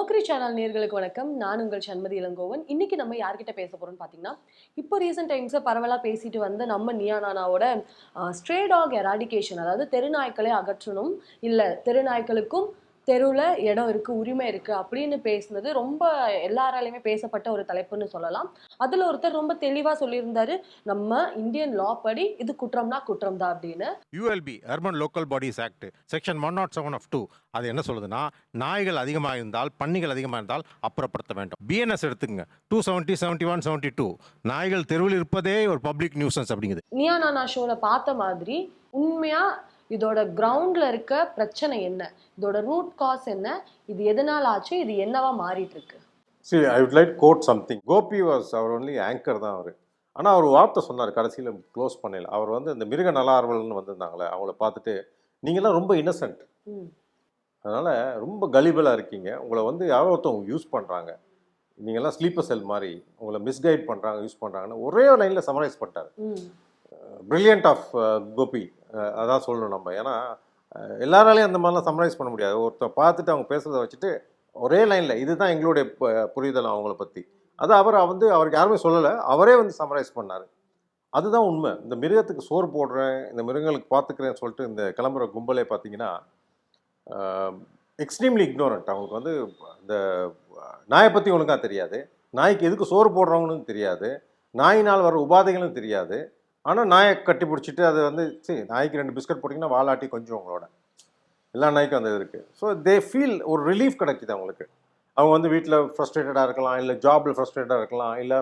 மோக்ரி channel நேர்களுக்கு வணக்கம். நான் உங்கள் சண்மதி இளங்கோவன். இன்னைக்கு நம்ம யார்கிட்ட பேச போகிறோம்னு பார்த்தீங்கன்னா இப்போ ரீசெண்ட் டைம்ஸில் பரவலாக பேசிட்டு வந்த நம்ம நியானானாவோட ஸ்ட்ரே டாக் எராடிகேஷன் அதாவது தெருநாய்க்களை அகற்றணும். இல்லை தெருநாய்க்களுக்கும் தெருவில் இடம் இருக்குது உரிமை இருக்குது அப்படின்னு பேசுனது ரொம்ப எல்லாராலையுமே பேசப்பட்ட ஒரு தலைப்புன்னு சொல்லலாம். அதில் ஒருத்தர் ரொம்ப தெளிவாக சொல்லியிருந்தாரு நம்ம இந்தியன் லா படி இது குற்றம்னா குற்றம் தான் அப்படின்னு ULB urban local bodies act section one nought seven of two அது என்ன சொல்லுதுன்னா நாய்கள் அதிகமாக இருந்தால் பன்னிகள் அதிகமாக இருந்தால் அப்புறப்படுத்த வேண்டும். பிஎன்எஸ் எடுத்துக்கங்க two seventy seventy one seventy two நாய்கள் தெருவில் இருப்பதே ஒரு பப்ளிக் நியூசன்ஸ் அப்படிங்குது. நியானானா ஷோவில் பார்த்த மாதிரி உண்மையா இதோட கிரவுண்ட்ல இருக்க பிரச்சனை என்ன? இதோட ரூட் காஸ் என்ன? இது எதனால ஆச்சு? இது என்னவா மாறிட்டு இருக்கு? See I would like quote something Gopi was our only anchor தான் அவர். ஆனால் அவர் வார்த்தை சொன்னார் கடைசியில் க்ளோஸ் பண்ணல அவர் வந்து இந்த மிருக நலார்வல்னு வந்திருந்தாங்களே அவங்கள பார்த்துட்டு நீங்களாம் ரொம்ப இன்னசென்ட். அதனால் ரொம்ப கலிபலாக இருக்கீங்க. உங்களை வந்து யாரோ ஒருத்தவங்க யூஸ் பண்ணுறாங்க நீங்கள்லாம் ஸ்லீப்பர் செல் மாதிரி உங்களை மிஸ்கைட் பண்ணுறாங்க யூஸ் பண்ணுறாங்கன்னு ஒரே லைனில் சமரைஸ் பண்ணிட்டார். பிரில்லியன்ட் ஆஃப் கோபி அதான் சொல்லணும் நம்ம. ஏன்னா எல்லாராலையும் அந்த மாதிரிலாம் சம்மரைஸ் பண்ண முடியாது. ஒருத்தர் பார்த்துட்டு அவங்க பேசுகிறத வச்சுட்டு ஒரே லைனில் இதுதான் எங்களுடைய ப- புரிதல் அவங்கள பற்றி அது அவர் வந்து அவருக்கு யாருமே சொல்லலை. அவரே வந்து சம்மரைஸ் பண்ணார். அதுதான் உண்மை. இந்த மிருகத்துக்கு சோறு போடுறேன் இந்த மிருகங்களுக்கு பார்த்துக்கிறேன்னு சொல்லிட்டு இந்த கிளம்புற கும்பலே பார்த்தீங்கன்னா எக்ஸ்ட்ரீம்லி இக்னோரண்ட் அவங்களுக்கு வந்து இந்த நாயை பற்றி ஒழுங்காக தெரியாது. நாய்க்கு எதுக்கு சோறு போடுறவங்களும் தெரியாது. நாயினால் வர உபாதைகளும் தெரியாது. ஆனால் நாயை கட்டி பிடிச்சிட்டு அது வந்து சரி நாய்க்கு ரெண்டு பிஸ்கட் போட்டிங்கன்னா வாலாட்டி கொஞ்சம் உங்களோட. எல்லா நாய்க்கும் அந்த இது இருக்குது ஸோ தே ஃபீல் ஒரு ரிலீஃப் கிடைக்குது அவங்களுக்கு. அவங்க வந்து வீட்டில் ஃப்ரஸ்ட்ரேட்டடாக இருக்கலாம் இல்லை ஜாபில் ஃப்ரஸ்ட்ரேட்டாக இருக்கலாம் இல்லை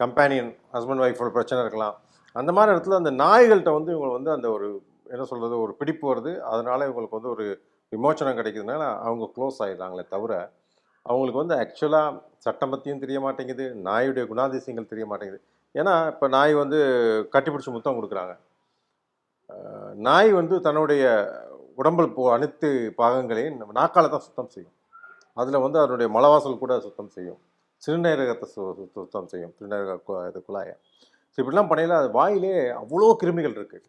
கம்பேனியன் ஹஸ்பண்ட் ஒய்ஃபோட பிரச்சனை இருக்கலாம். அந்த மாதிரி இடத்துல அந்த நாய்கள்கிட்ட வந்து இவங்க வந்து அந்த ஒரு என்ன சொல்கிறது ஒரு பிடிப்பு வருது. அதனால் இவங்களுக்கு வந்து ஒரு விமோச்சனம் கிடைக்கிறதுனால அவங்க க்ளோஸ் ஆகிடுறாங்களே தவிர அவங்களுக்கு வந்து ஆக்சுவலாக சட்டம் பற்றியும் தெரிய மாட்டேங்குது. நாயுடைய குணாதிசயங்கள் தெரிய மாட்டேங்குது. ஏன்னா இப்போ நாய் வந்து கட்டிப்பிடிச்சி முத்தம் கொடுக்குறாங்க. நாய் வந்து தன்னுடைய உடம்பில் போ அனைத்து பாகங்களையும் நாக்கால தான் சுத்தம் செய்யும். அதில் வந்து அதனுடைய மலவாசல் கூட சுத்தம் செய்யும். சிறுநீரகத்தை சு சுத்தம் செய்யும். சிறுநீரக இது குழாயை. ஸோ இப்படிலாம் பண்ணையில் அது வாயிலே அவ்வளோ கிருமிகள் இருக்குது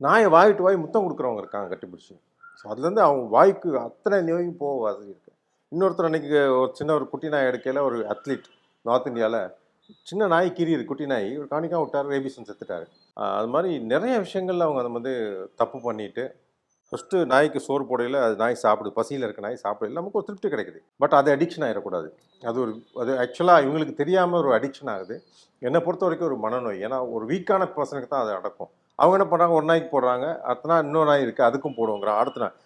நாயை வாயிட்டு வாய் முத்தம் கொடுக்குறவங்க இருக்காங்க கட்டிப்பிடிச்சி. ஸோ அதுலேருந்து அவங்க வாய்க்கு அத்தனை நோயும் போக வசதி இருக்குது இன்னொருத்தர் அன்றைக்கி ஒரு சின்ன ஒரு குட்டி நாய் எடுக்கையில் ஒரு அத்லீட் நார்த் இந்தியாவில் சின்ன நாய் கீரியுது குட்டி நாய். ஒரு காணிக்காக விட்டார் ரேபிசன் செத்துட்டாரு. அது மாதிரி நிறைய விஷயங்கள்ல அவங்க அதை வந்து தப்பு பண்ணிட்டு ஃபஸ்ட்டு நாய்க்கு சோறு போடையில் அது நாய் சாப்பிடுது. பசியில் இருக்க நாய் சாப்பிடல. நமக்கு ஒரு திருப்தி கிடைக்குது. பட் அது அடிக்ஷன் ஆகிடக்கூடாது அது ஒரு அது ஆக்சுவலாக இவங்களுக்கு தெரியாமல் ஒரு அடிக்ஷன் ஆகுது. என்னை பொறுத்த வரைக்கும் ஒரு மனநோய். ஏன்னா ஒரு வீக்கான பர்சனுக்கு தான் அது நடக்கும் அவங்க என்ன பண்ணுறாங்க ஒரு நாய்க்கு போடுறாங்க. அத்தனை இன்னொரு நாய் இருக்குது அதுக்கும் போடுவோங்கிறான் அடுத்த நாள்.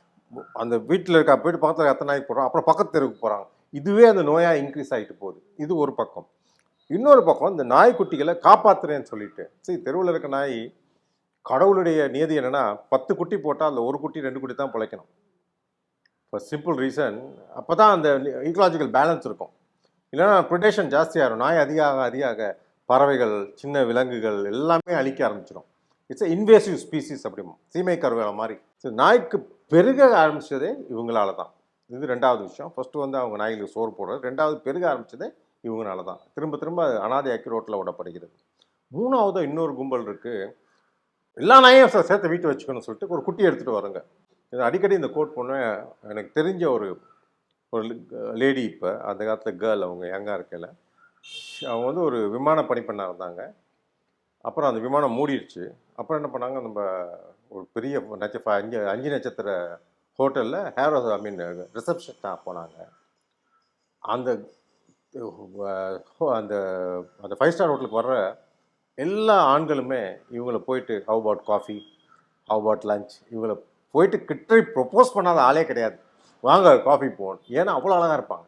அந்த வீட்டில் இருக்க போயிட்டு பக்கத்தில் அத்தனை நாய்க்கு போடுறான் அப்புறம் பக்கத்து தெருவுக்கு போகிறாங்க இதுவே அந்த நோயாக இன்க்ரீஸ் ஆகிட்டு போகுது. இது ஒரு பக்கம். இன்னொரு பக்கம் இந்த நாய்க்குட்டிகளை காப்பாற்றுறேன்னு சொல்லிட்டு. சரி தெருவில் இருக்க நாய் கடவுளுடைய நியதி என்னென்னா பத்து குட்டி போட்டால் அந்த ஒரு குட்டி ரெண்டு குட்டி தான் பிழைக்கணும். இப்போ சிம்பிள் ரீசன் அப்போ தான் அந்த ஈக்கலாஜிக்கல் பேலன்ஸ் இருக்கும். இல்லைன்னா ப்ரொடேஷன் ஜாஸ்தியாகிடும் நாய் அதிகாக அதிகாக பறவைகள் சின்ன விலங்குகள் எல்லாமே அழிக்க ஆரம்பிச்சிடும் இட்ஸ் இன்வேசிவ் ஸ்பீசிஸ் அப்படிமா சீமை கருவேலை மாதிரி. சரி நாய்க்கு பெருக ஆரம்பிச்சதே இவங்களால தான் இது ரெண்டாவது விஷயம். ஃபஸ்ட்டு வந்து அவங்க நாய்களுக்கு சோறு போடுறது. ரெண்டாவது பெருக ஆரம்பிச்சதே இவங்களால தான் திரும்ப திரும்ப அது அனாதையாக்கி ரோட்டில் விடப்படுகிறது. மூணாவது இன்னொரு கும்பல் இருக்குது எல்லா நாயும் சேர்த்து வீட்டு வச்சுக்கணும்னு சொல்லிட்டு ஒரு குட்டி எடுத்துகிட்டு வரங்க. இது அடிக்கடி இந்த கோட் பண்ணுவேன் எனக்கு தெரிஞ்ச ஒரு ஒரு லேடி இப்போ அந்த காலத்தில் கேர்ள் அவங்க யங்காக இருக்கையில். அவங்க வந்து ஒரு விமான பணிப்பெண்ணாக இருந்தாங்க. அப்புறம் அந்த விமானம் மூடிடுச்சு. அப்புறம் என்ன பண்ணாங்க? நம்ம ஒரு பெரிய நட்ச அஞ்சு அஞ்சு நட்சத்திர ஹோட்டலில் ஹேர் ஐ மீன் ரிசப்ஷன் போனாங்க. அந்த அந்த அந்த ஃபைவ் ஸ்டார் ஹோட்டலுக்கு வர்ற எல்லா ஆண்களுமே இவங்கள போயிட்டு how about coffee how about lunch இவங்கள போயிட்டு கிட்ட ப்ரொப்போஸ் பண்ணாத ஆளே கிடையாது. வாங்க காஃபி போகணும் ஏன்னா அவ்வளோ அழகாக இருப்பாங்க.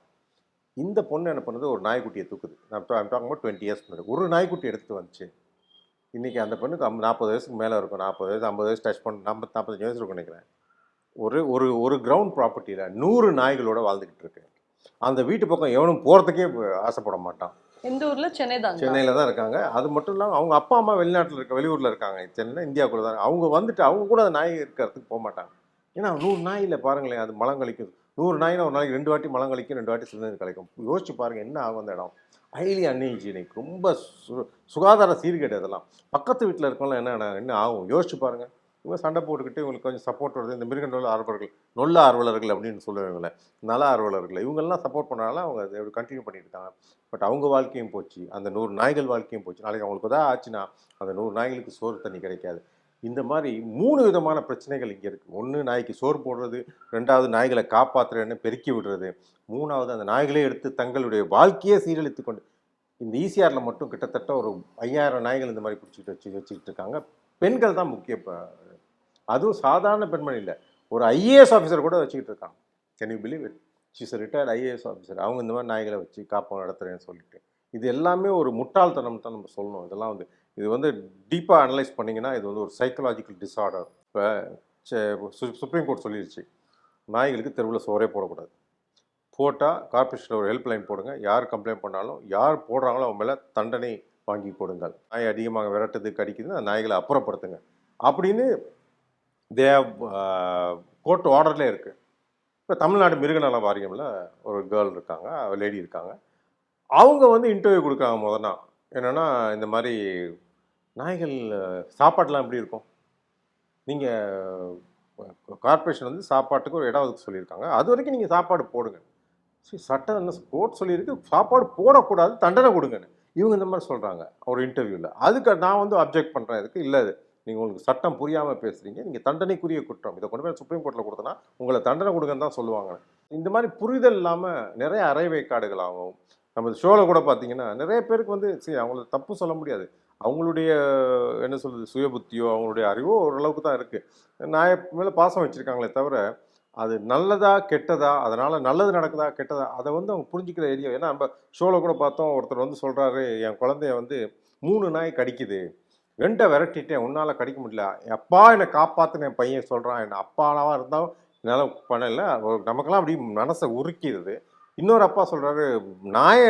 இந்த பொண்ணு என்ன பண்ணுது? ஒரு நாய்க்குட்டியை தூக்குது. நான் டாக்கிங் about டுவெண்ட்டி இயர்ஸ் முன்னாடி. ஒரு நாய்க்குட்டி எடுத்து வந்துச்சு. இன்றைக்கி அந்த பொண்ணுக்கு அம் நாற்பது வயசுக்கு மேலே இருக்கும். நாற்பது வயசு ஐம்பது வயசு டச் பண்ண நாற்பது நாற்பத்தஞ்சு வயசு இருக்கும் நினைக்கிறேன். ஒரு ஒரு ஒரு கிரவுண்ட் ப்ராப்பர்ட்டியில் நூறு நாய்களோட வாழ்ந்துக்கிட்டு இருக்கு. அந்த வீட்டு பக்கம் எவனும் போகிறதுக்கே ஆசைப்பட மாட்டான். எந்த ஊர்ல? சென்னை தாங்க சென்னையில் தான் இருக்காங்க. அது மட்டும் இல்லாமல் அவங்க அப்பா அம்மா வெளிநாட்டில் இருக்க வெளியூரில் இருக்காங்க. சென்னை இந்தியாவுக்குள்ள தான். அவங்க வந்துட்டு அவங்க கூட அந்த நாய் இருக்கிறதுக்கு போக மாட்டாங்க. ஏன்னா நூறு நாயில் பாருங்களேன் அது மலம் கழிக்கும். நூறு நாயினா ஒரு நாளைக்கு ரெண்டு வாட்டி மலம் கழிக்கும் ரெண்டு வாட்டி சிறுநீர் கழிக்கும். யோசிச்சு பாருங்க என்ன ஆகும் அந்த இடம். ஹைலி அன்ஹைஜீனிக் ரொம்ப சு சுகாதார சீர்கேடு அதெல்லாம். பக்கத்து வீட்டில் இருக்கவங்களாம் என்ன என்ன- என்ன ஆகும்? யோசிச்சு பாருங்க. இவங்க சண்டை போட்டுக்கிட்டு இவங்களுக்கு கொஞ்சம் சப்போர்ட் வருது இந்த மிருக நல்ல ஆர்வலர்கள் நொல்ல ஆர்வலர்கள் அப்படின்னு சொல்லுவாங்களே நல ஆர்வலர்கள். இவங்கெல்லாம் சப்போர்ட் பண்ணாலும் அவங்க அதை கண்டினியூ பண்ணிட்டு இருக்காங்க. பட் அவங்க வாழ்க்கையும் போச்சு. அந்த நூறு நாய்கள் வாழ்க்கையும் போச்சு. நாளைக்கு அவங்களுக்கு தான் ஆச்சுன்னா அந்த நூறு நாய்களுக்கு சோறு தண்ணி கிடைக்காது. இந்த மாதிரி மூணு விதமான பிரச்சனைகள் இங்கே இருக்குது ஒன்று நாய்க்கு சோறு போடுறது. ரெண்டாவது நாய்களை காப்பாற்றுறேன்னு பெருக்கி விடுறது. மூணாவது அந்த நாய்களே எடுத்து தங்களுடைய வாழ்க்கையே சீரழித்து கொண்டு இந்த ஈசிஆரில் மட்டும் கிட்டத்தட்ட ஒரு ஐயாயிரம் நாய்கள் இந்த மாதிரி பிடிச்சிட்டு வச்சு வச்சுக்கிட்டு இருக்காங்க. பெண்கள் தான் முக்கிய அதுவும் சாதாரண பெண்மணி இல்லை. ஒரு ஐஏஎஸ் ஆஃபீஸர் கூட வச்சுக்கிட்டு இருக்காங்க. Can you believe it she's retired IAS officer அவங்க இந்த மாதிரி நாய்களை வச்சு காப்பம் நடத்துகிறேன்னு சொல்லிட்டு. இது எல்லாமே ஒரு முட்டாள்தனம் தான் நம்ம சொல்லணும். இதெல்லாம் வந்து இது வந்து டீப்பாக அனலைஸ் பண்ணிங்கன்னா இது வந்து ஒரு சைக்கலாஜிக்கல் டிஸார்டர் இப்போ சுப்ரீம் கோர்ட் சொல்லிருச்சு. நாய்களுக்கு தெருவில் சோறே போடக்கூடாது. போட்டால் கார்பரேஷனில் ஒரு ஹெல்ப்லைன் போடுங்க. யார் கம்ப்ளைண்ட் பண்ணாலும் யார் போடுறாங்களோ அவங்க மேலே தண்டனை வாங்கி கொடுங்கள். நாய் அதிகமாக விரட்டுது கடிக்குது அந்த நாய்களை அப்புறப்படுத்துங்க. அப்படின்னு தே கோர்ட் ஆர்டர்லேயே இருக்குது இப்போ தமிழ்நாடு மிருகநல வாரியமில் ஒரு கேர்ள் இருக்காங்க லேடி இருக்காங்க. அவங்க வந்து இன்டர்வியூ கொடுக்குறாங்க முதனா என்னென்னா இந்த மாதிரி நாய்கள் சாப்பாட்டெலாம் எப்படி இருக்கும்? நீங்கள் கார்ப்பரேஷன் வந்து சாப்பாட்டுக்கு ஒரு இடம் ஒதுக்க சொல்லியிருக்காங்க. அது வரைக்கும் நீங்கள் சாப்பாடு போடுங்க. சரி சட்டம் என்ன கோர்ட் சொல்லியிருக்கு சாப்பாடு போடக்கூடாது தண்டனை கொடுங்கன்னு. இவங்க இந்த மாதிரி சொல்கிறாங்க ஒரு இன்டர்வியூவில் அதுக்கு நான் வந்து அப்ஜெக்ட் பண்ணுறேன் இதுக்கு இல்லை அது. நீங்கள் உங்களுக்கு சட்டம் புரியாமல் பேசுகிறீங்க நீங்கள் தண்டனைக்குரிய குற்றம். இதை கொண்டு போய் சுப்ரீம் கோர்ட்டில் கொடுத்தனா உங்களை தண்டனை கொடுங்கன்னு தான் சொல்லுவாங்க. இந்த மாதிரி புரிதல் இல்லாமல் நிறைய அரைவேக்காடுகள் ஆகும். நம்ம ஷோவில் கூட பார்த்தீங்கன்னா நிறைய பேருக்கு வந்து சரி அவங்கள தப்பு சொல்ல முடியாது. அவங்களுடைய என்ன சொல்கிறது சுய புத்தியோ அவங்களுடைய அறிவோ ஓரளவுக்கு தான் இருக்குது நான் மேலே பாசம் வச்சுருக்காங்களே தவிர அது நல்லதா கெட்டதா அதனால் நல்லது நடக்குதா கெட்டதா அதை வந்து அவங்க புரிஞ்சுக்கிற ஏரியா. ஏன்னா நம்ம ஷோவில் கூட பார்த்தோம் ஒருத்தர் வந்து சொல்கிறாரு என் குழந்தைய வந்து மூணு நாய் கடிக்குது. ரெண்டை விரட்டிட்டேன். உன்னால் கடிக்க முடியல. அப்பா என்னை காப்பாற்றுன என் பையன் சொல்கிறான் என் அப்பானாவாக இருந்தால் என்னால் பண்ணல. நமக்கெல்லாம் அப்படி மனசை உருக்கிடுது இன்னொரு அப்பா சொல்கிறாரு நாயை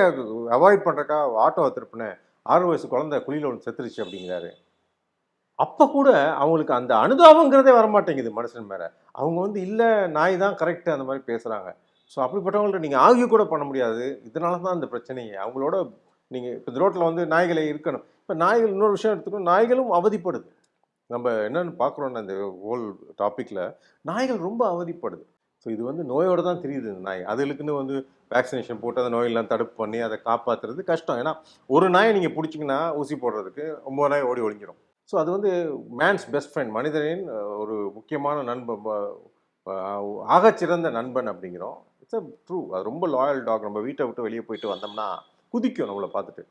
அவாய்ட் பண்ணுறக்கா ஆட்டோ திருப்பினேன் ஆறு வயசு குழந்தை குழியில் ஒன்று செத்துருச்சு அப்படிங்கிறாரு. அப்போ கூட அவங்களுக்கு அந்த அனுதாபங்கிறதே வரமாட்டேங்குது மனுஷன் மேலே. அவங்க வந்து இல்லை நாய் தான் கரெக்டு அந்த மாதிரி பேசுகிறாங்க ஸோ அப்படிப்பட்டவங்கள்ட்ட நீங்கள் ஆகிய கூட பண்ண முடியாது. இதனால தான் அந்த பிரச்சனையே. அவங்களோட நீங்கள் இப்போ ரோட்டில் வந்து நாய்களை இருக்கணும். இப்போ நாய்கள் இன்னொரு விஷயம் எடுத்துக்கணும். நாய்களும் அவதிப்படுது. நம்ம என்னென்னு பார்க்குறோன்னா இந்த ஹோல் டாப்பிக்கில் நாய்கள் ரொம்ப அவதிப்படுது. ஸோ இது வந்து நோயோடு தான் தெரியுது இந்த நாய். அதுகளுக்குன்னு வந்து வேக்சினேஷன் போட்டு அந்த நோயெல்லாம் தடுப்பு பண்ணி அதை காப்பாற்றுறது கஷ்டம். ஏன்னா ஒரு நாயை நீங்கள் பிடிச்சிங்கன்னா ஊசி போடுறதுக்கு ஒம்பது நாய் ஓடி ஒழிஞ்சிடும் ஸோ அது வந்து மேன்ஸ் பெஸ்ட் ஃப்ரெண்ட் மனிதனின் ஒரு முக்கியமான நண்பன் ஆகச்சிறந்த நண்பன் அப்படிங்கிறோம். இட்ஸ் அ ட்ரூ அது ரொம்ப லாயல் டாக் நம்ம வீட்டை விட்டு வெளியே போயிட்டு வந்தோம்னா குதிக்கும் நம்மளை பார்த்துட்டு.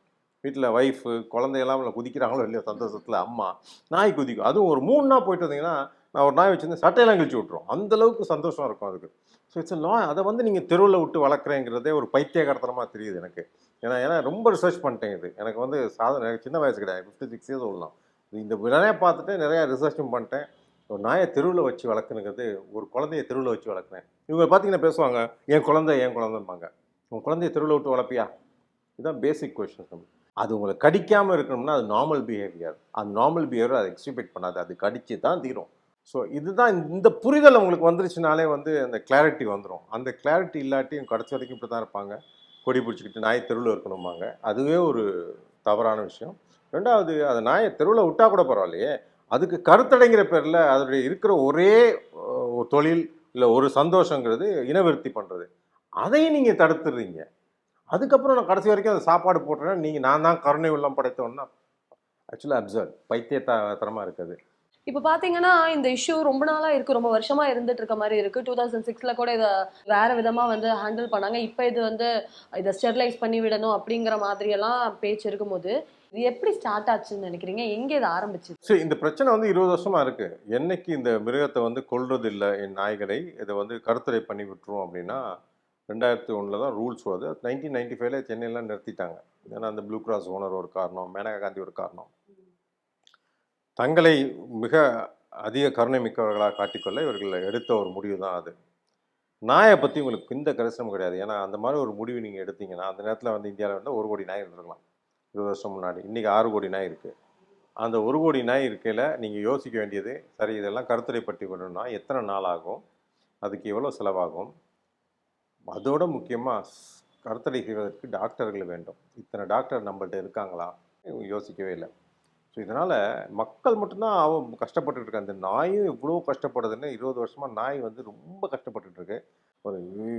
வீட்டில் ஒய்ஃபு குழந்தையெல்லாம் நம்மளை குதிக்கிறாங்களோ இல்லையோ சந்தோஷத்தில் அம்மா நாய் குதிக்கும். அதுவும் ஒரு மூணு நாள் போயிட்டு வந்தீங்கன்னா நான் ஒரு நாய் வச்சுருந்தேன் சட்டையெல்லாம் கழிச்சு விட்ருவோம் அந்தளவுக்கு சந்தோஷம் இருக்கும் அதுக்கு. ஸோ இட்ஸ் லா அதை வந்து நீங்கள் தெருவில் விட்டு வளர்க்குறேங்கிறதே ஒரு பைத்தியகரத்தனமாக தெரியுது எனக்கு. ஏன்னா ஏன்னா ரொம்ப ரிசர்ச் பண்ணிட்டேன் இது. எனக்கு வந்து சாதனை எனக்கு சின்ன வயசு கிடையாது. ஃபிஃப்டி சிக்ஸ் இயர்ஸ் சொல்லலாம் இந்த நிறையா பார்த்துட்டு நிறையா ரிசர்ச்சும் பண்ணிட்டேன். ஒரு நாயை தெருவில் வச்சு வளர்க்குனுங்கிறது ஒரு குழந்தைய தெருவில் வச்சு வளர்க்குறேன். இவங்க பார்த்தீங்கன்னா பேசுவாங்க என் குழந்தை என் குழந்தைம்பாங்க. உன் குழந்தைய தெருவில் விட்டு வளர்ப்பியா? இதுதான் பேசிக் கொஷின்ஸ் அது உங்களை கடிக்காமல் இருக்கணும்னா அது நார்மல் பிஹேவியர் அது நார்மல் பிஹேவியர் அதை எக்ஸிபிட் பண்ணாது. அது கடிச்சு தான் தீரும். ஸோ இதுதான் இந்த- புரிதல் உங்களுக்கு வந்துருச்சுனாலே வந்து அந்த கிளாரிட்டி வந்துடும் அந்த கிளாரிட்டி இல்லாட்டி கடைசி வரைக்கும் இப்படி தான் இருப்பாங்க. கொடி பிடிச்சிக்கிட்டு நாய் தெருவில் இருக்கணும்பாங்க. அதுவே ஒரு தவறான விஷயம். ரெண்டாவது அது நாயை தெருவில் விட்டா கூட பரவாயில்லையே. அதுக்கு கருத்தடைங்கிற பேரில் அதனுடைய இருக்கிற ஒரே ஒரு தொழில் இல்லை ஒரு சந்தோஷங்கிறது இனவிருத்தி பண்ணுறது அதையும் நீங்கள் தடுத்துடுறீங்க. அதுக்கப்புறம் நான் கடைசி வரைக்கும் அந்த சாப்பாடு போட்டுறேன் நீங்கள் நான் தான் கருணை உள்ளம் படைத்தவன்னா ஆக்சுவலாக அப்சர்வ் பைத்தியத்தரமாக இருக்குது. இப்போ பாத்தீங்கன்னா இந்த இஷ்யூ ரொம்ப நாளா இருக்கு. ரொம்ப வருஷமா இருந்துட்டு இருக்க மாதிரி இருக்கு. டூ தௌசண்ட் சிக்ஸ்ல கூட இதை வேற விதமா வந்து ஹேண்டில் பண்ணாங்க. இப்போ இது வந்து இதை ஸ்டெர்லைஸ் பண்ணி விடணும் அப்படிங்கிற மாதிரி எல்லாம் பேச்சு இருக்கும்போது இது எப்படி ஸ்டார்ட் ஆச்சுன்னு நினைக்கிறீங்க? எங்க இது ஆரம்பிச்சு சரி இந்த பிரச்சனை வந்து இருபது வருஷமா இருக்கு. என்னைக்கு இந்த மிருகத்தை வந்து கொல்றது இல்லை என் நாய்களை இதை வந்து கருத்துரை பண்ணி விட்டுரும் அப்படின்னா ரெண்டாயிரத்தி ஒன்றில் தான் ரூல்ஸ் வருது. நைன்டீன் நைன்டி ஃபைவ்ல சென்னையில் நிறுத்திட்டாங்க. ஏன்னா அந்த ப்ளூ கிராஸ் ஓனர் ஒரு காரணம் மேனகா காந்தி ஒரு காரணம். தங்களை மிக அதிக கருணை மிக்கவர்களாக காட்டிக்கொள்ள இவர்கள் எடுத்த ஒரு முடிவு தான் அது. நாயை பற்றி உங்களுக்கு இந்த கரிசனம் கிடையாது. ஏன்னா அந்த மாதிரி ஒரு முடிவு நீங்கள் எடுத்தீங்கன்னா அந்த நேரத்தில் வந்து இந்தியாவில் வந்து ஒரு கோடி நாய் இருந்திருக்கலாம். இருபது வருஷம் முன்னாடி. இன்றைக்கி ஆறு கோடி நாய் இருக்குது அந்த ஒரு கோடி நாய் இருக்கையில் நீங்கள் யோசிக்க வேண்டியது சரி இதெல்லாம் கருத்துரைப்பட்டு பட்டி கொள்ளணும்னா எத்தனை நாள் ஆகும்? அதுக்கு எவ்வளோ செலவாகும்? அதோட முக்கியமாக கருத்தடை செய்வதற்கு டாக்டர்கள் வேண்டும். இத்தனை டாக்டர் நம்மள்ட்ட இருக்காங்களா? யோசிக்கவே இல்லை. ஸோ இதனால் மக்கள் மட்டும்தான் அவன் கஷ்டப்பட்டுட்டு இருக்கான் அந்த நாயும் இவ்வளோ கஷ்டப்படுதுன்னு இருபது வருஷமாக நாய் வந்து ரொம்ப கஷ்டப்பட்டுருக்கு ஒரு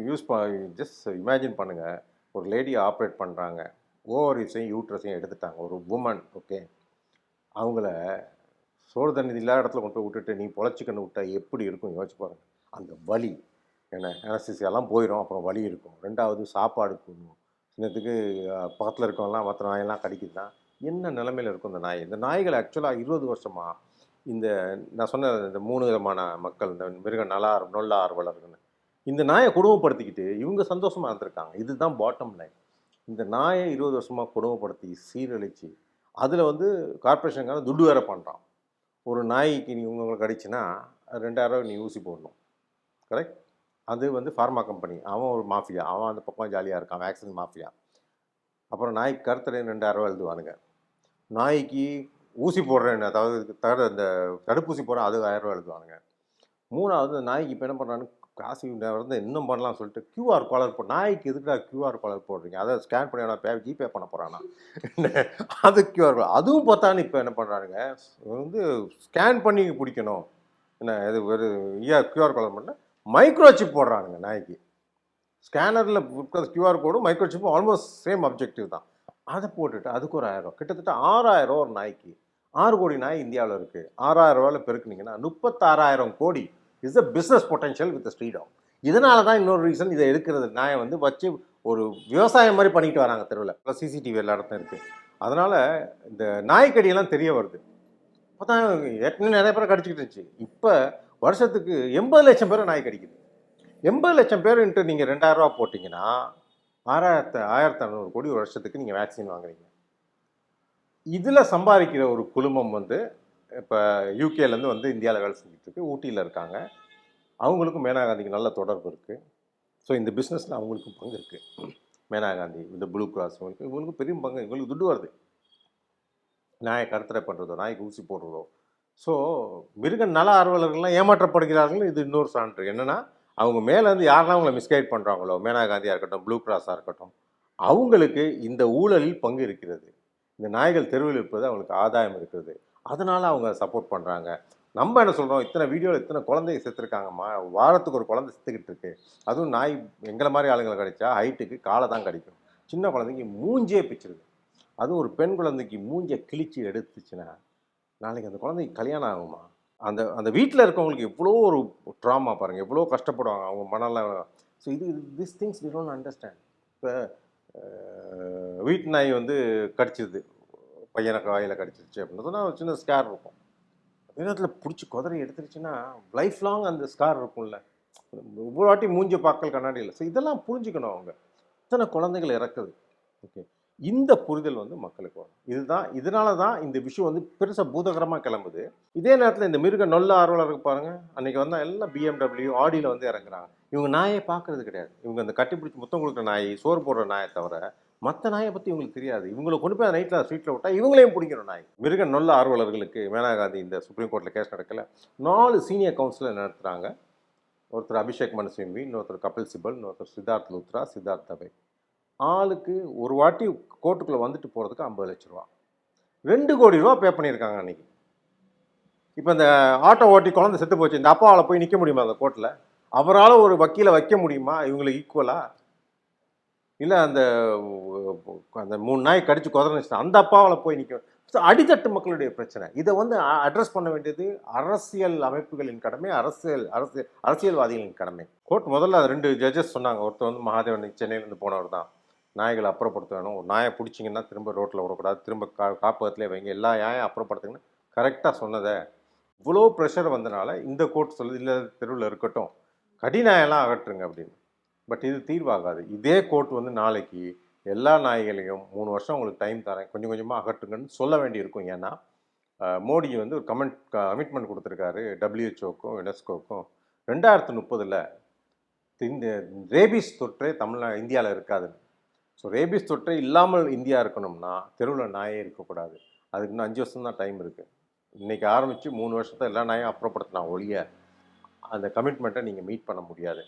யூஸ் ப ஜஸ்ட் இமேஜின் பண்ணுங்கள் ஒரு லேடியை ஆப்ரேட் பண்ணுறாங்க ஓவரிஸையும் யூட்ரஸையும் எடுத்துட்டாங்க. ஒரு உமன் ஓகே அவங்கள சோறு தண்ணி இல்லாத இடத்துல கொண்டு போய் விட்டுட்டு நீ பொழைச்சிக்கன்னு விட்டா எப்படி இருக்கும்? யோசிச்சு பாருங்கள் அந்த வலி. என்ன அனஸ்திசியாலாம் எல்லாம் போயிடும் அப்புறம் வலி இருக்கும். ரெண்டாவது சாப்பாடு போடணும். சின்னத்துக்கு பக்கத்தில் இருக்கவங்களாம் மற்ற நாயெல்லாம் கடிக்குதுன்னா என்ன நிலமையில் இருக்கும் இந்த நாய்? இந்த நாய்கள் ஆக்சுவலாக இருபது வருஷமாக இந்த நான் சொன்ன இந்த மூணு விதமான மக்கள் இந்த மிருக நல ஆர் நொல்ல ஆர்வலர்கள்னு இந்த நாயை குடும்பப்படுத்திக்கிட்டு இவங்க சந்தோஷமாக இருந்திருக்காங்க. இதுதான் பாட்டம் லைன் இந்த நாயை இருபது வருஷமாக குடும்பப்படுத்தி சீரழித்து அதில் வந்து கார்பரேஷனுக்கான துட்டு வேற பண்ணுறான் ஒரு நாய்க்கு நீ உங்களுக்கு கடிச்சுன்னா ரெண்டாயிரம் நீ ஊசி போடணும். கரெக்ட் அது வந்து ஃபார்மா கம்பெனி அவன் ஒரு மாஃபியா அவன் அந்த பக்கம் ஜாலியாக இருக்கான். வேக்சின் மாஃபியா அப்புறம் நாய்க்கு கருத்தடை ரெண்டாயிரரூவா எழுதுவானுங்க நாய்க்கு ஊசி போடுறேன் அதாவது தகர இந்த தடுப்பூசி போடுறேன் அது ஆயிரரூவா எழுதுவானுங்க மூணாவது நாய்க்கு இப்போ என்ன பண்ணுறான்னு காசு வந்து இன்னும் பண்ணலாம் சொல்லிட்டு கியூஆர் காலர் போ நாய்க்கு எதுக்குடா கியூஆர் காலர் போடுறீங்க? அதை ஸ்கேன் பண்ணி நான் பே ஜிபே பண்ண போகிறானா அது கியூஆர் அதுவும் பார்த்தான்னு இப்போ என்ன பண்ணுறானுங்க வந்து ஸ்கேன் பண்ணி பிடிக்கணும். என்ன இது ஒரு ஐயா கியூஆர் காலர் பண்ணால் மைக்ரோ சிப் போடுறானுங்க நாய்க்கு ஸ்கேனரில் இருக்கிற கியூஆர் கோடும் மைக்ரோ சிப்பும் ஆல்மோஸ்ட் சேம் அப்ஜெக்டிவ் தான். அதை போட்டுட்டு அதுக்கு ஒரு ஆயிரம் கிட்டத்தட்ட ஆறாயிரம் ஒரு நாய்க்கு ஆறு கோடி நாய் இந்தியாவில் இருக்குது ஆறாயிரம் ரூபாயில் பெருக்குனீங்கன்னா முப்பத்தாறாயிரம் crore is a business potential with ஸ்ட்ரீடம் இதனால தான் இன்னொரு ரீசன் இதை எடுக்கிறது. நாயை வந்து வச்சு ஒரு விவசாயம் மாதிரி பண்ணிட்டு வராங்க தெருவில். சிசிடிவி எல்லா இடத்தும் இருக்குது அதனால் இந்த நாய்க்கடியெல்லாம் தெரிய வருது. அப்போ தான் ஏற்கனவே நிறைய பேர் கடிச்சிக்கிட்டு இருந்துச்சு. இப்போ வருஷத்துக்கு எண்பது லட்சம் பேர் நாய் கடிக்குது. எண்பது லட்சம் பேருன்ட்டு நீங்கள் ரெண்டாயிரரூவா போட்டிங்கன்னா ஆறாயிரத்து ஆயிரத்தி அறநூறு கோடி ஒரு வருஷத்துக்கு நீங்கள் வேக்சின் வாங்குறீங்க. இதில் சம்பாதிக்கிற ஒரு குழுமம் வந்து இப்போ யூகேலேருந்து வந்து இந்தியாவில் வேலை செஞ்சுட்ருக்கு ஊட்டியில் இருக்காங்க. அவங்களுக்கும் மேனா காந்திக்கு நல்ல தொடர்பு இருக்குது ஸோ இந்த பிஸ்னஸில் அவங்களுக்கும் பங்கு இருக்குது மேனா காந்தி இந்த ப்ளூ கிராஸ் இவங்களுக்கு இவங்களுக்கு பெரிய பங்கு இவங்களுக்கு துட்டு வருது. நாயை கருத்தரை பண்ணுறதோ நாய்க்கு ஊசி போடுறதோ ஸோ மிருக நல ஆர்வலர்கள்லாம் ஏமாற்றப்படுகிறார்கள். இது இன்னொரு சான்று. என்னென்னா அவங்க மேலேருந்து யாரெல்லாம் அவங்கள மிஸ்கைட் பண்ணுறாங்களோ மேனா காந்தியாக இருக்கட்டும் ப்ளூ கிராஸாக இருக்கட்டும் அவங்களுக்கு இந்த ஊழலில் பங்கு இருக்கிறது. இந்த நாய்கள் தெருவில் இருப்பது அவங்களுக்கு ஆதாயம் இருக்கிறது. அதனால் அவங்க சப்போர்ட் பண்ணுறாங்க நம்ம என்ன சொல்கிறோம் இத்தனை வீடியோவில் இத்தனை குழந்தைய செத்துருக்காங்கம்மா. வாரத்துக்கு ஒரு குழந்தை செத்துக்கிட்டு இருக்கு. அதுவும் நாய் எங்களை மாதிரி ஆளுங்களை கிடைச்சா ஹைட்டுக்கு காலை தான் கிடைக்கும். சின்ன குழந்தைக்கு மூஞ்சே பிச்சிருது. அதுவும் ஒரு பெண் குழந்தைக்கு மூஞ்சை கிழிச்சு எடுத்துச்சுன்னா நாளைக்கு அந்த குழந்தைக்கு கல்யாணம் ஆகுமா? அந்த அந்த வீட்டில் இருக்கவங்களுக்கு எவ்வளோ ஒரு ட்ராமா பாருங்கள் எவ்வளோ கஷ்டப்படுவாங்க அவங்க மனநல. ஸோ இது this things we don't understand இப்போ வீட்டு நாய் வந்து கடிச்சிருது. பையனை வாயில் கடிச்சிருச்சு அப்படின்னு சொன்னால் ஒரு சின்ன ஸ்கார் இருக்கும். வேகத்தில் பிடிச்சி குதிரை எடுத்துருச்சுன்னா லைஃப் லாங் அந்த ஸ்கார் இருக்கும்ல. ஒவ்வொரு வாட்டி மூஞ்ச பார்க்கல் கண்ணாடியில் ஸோ இதெல்லாம் புரிஞ்சுக்கணும் அவங்க. இத்தனை குழந்தைகள் இறக்குது. ஓகே இந்த புரிதல் வந்து மக்களுக்கு வரும். இதுதான் இதனால தான் இந்த விஷயம் வந்து பெருசாக பூதகரமாக கிளம்புது. இதே நேரத்தில் இந்த மிருக நொல்ல ஆர்வலருக்கு பாருங்க. அன்னைக்கு வந்தால் எல்லாம் பிஎம்டபிள்யூ ஆடியில் வந்து இறங்குறாங்க. இவங்க நாயை பார்க்கறது கிடையாது. இவங்க அந்த கட்டிப்பிடிச்சி முத்தம் கொடுக்குற நாய் சோறு போடுற நாயை தவிர மற்ற நாயை பற்றி இவங்களுக்கு தெரியாது. இவங்களை கொண்டு போய் நைட்டில் ஸ்ட்ரீட்டில் விட்டால் இவங்களையும் பிடிக்கிற நாய். மிருக நொல்ல ஆர்வலர்களுக்கு மேனகா காந்தி இந்த சுப்ரீம் கோர்ட்டில் கேஸ் நடக்கல. நாலு சீனியர் கவுன்சிலர் நடத்துகிறாங்க ஒருத்தர் அபிஷேக் மனசிம்பி இன்னொருத்தர் கபில் சிபல் இன்னொருத்தர் சித்தார்த் லூத்ரா சித்தார்த் தபே. ஆளுக்கு ஒரு வாட்டி கோர்ட்டுக்குள்ளே வந்துட்டு போகிறதுக்கு ஐம்பது லட்ச ரூபா. ரெண்டு கோடி ரூபா பே பண்ணியிருக்காங்க அன்றைக்கி இப்போ இந்த ஆட்டோ ஓட்டி குழந்தை செத்து போச்சு இந்த அப்பாவால் போய் நிற்க முடியுமா அந்த கோர்ட்டில் அவரால் ஒரு வக்கீலை வைக்க முடியுமா? இவங்களுக்கு ஈக்குவலாக இல்லை அந்த அந்த மூணு நாய் கடிச்சு குதறனுச்சு அந்த அப்பாவால் போய் நிற்க அடித்தட்டு மக்களுடைய பிரச்சனை. இதை வந்து அட்ரஸ் பண்ண வேண்டியது அரசியல் அமைப்புகளின் கடமை அரசியல் அரசியல் அரசியல்வாதிகளின் கடமை. கோர்ட் முதல்ல ரெண்டு ஜட்ஜஸ் சொன்னாங்க. ஒருத்தர் வந்து மகாதேவன் சென்னையிலேருந்து போனவர் தான். நாய்களை அப்புறப்படுத்த வேணும் ஒரு நாயை பிடிச்சிங்கன்னா திரும்ப ரோட்டில் விடக்கூடாது. திரும்ப கா காப்பகத்திலே வைங்க. எல்லா யாயும் அப்புறப்படுத்துங்கன்னு கரெக்டாக சொன்னதை. இவ்வளோ ப்ரெஷர் வந்தனால இந்த கோர்ட் சொல்லுது இல்லை தெருவில் இருக்கட்டும். கடிநாயெல்லாம் அகற்றுங்க அப்படின்னு. பட் இது தீர்வாகாது. இதே கோர்ட் வந்து நாளைக்கு எல்லா நாய்களையும் மூணு வருஷம் உங்களுக்கு டைம் தரேன். கொஞ்சம் கொஞ்சமாக அகற்றுங்கன்னு சொல்ல வேண்டியிருக்கும். ஏன்னா மோடி வந்து ஒரு கமெண்ட் கமிட்மெண்ட் கொடுத்துருக்காரு. டபிள்யூஹெச்ஓக்கும் யுனெஸ்கோக்கும் ரெண்டாயிரத்து முப்பதில் இந்த ரேபிஸ் தொற்றே தமிழ்நா இந்தியாவில் இருக்காதுன்னு. ஸோ ரேபிஸ் தொற்றை இல்லாமல் இந்தியா இருக்கணும்னா தெருவில் நாயே இருக்கக்கூடாது. அதுக்கு இன்னும் அஞ்சு வருஷம் தான் டைம் இருக்குது இன்றைக்கி ஆரம்பித்து மூணு வருஷத்தை எல்லா நாயும் அப்புறப்படுத்தினா ஒழிய அந்த கமிட்மெண்ட்டை நீங்கள் மீட் பண்ண முடியாது.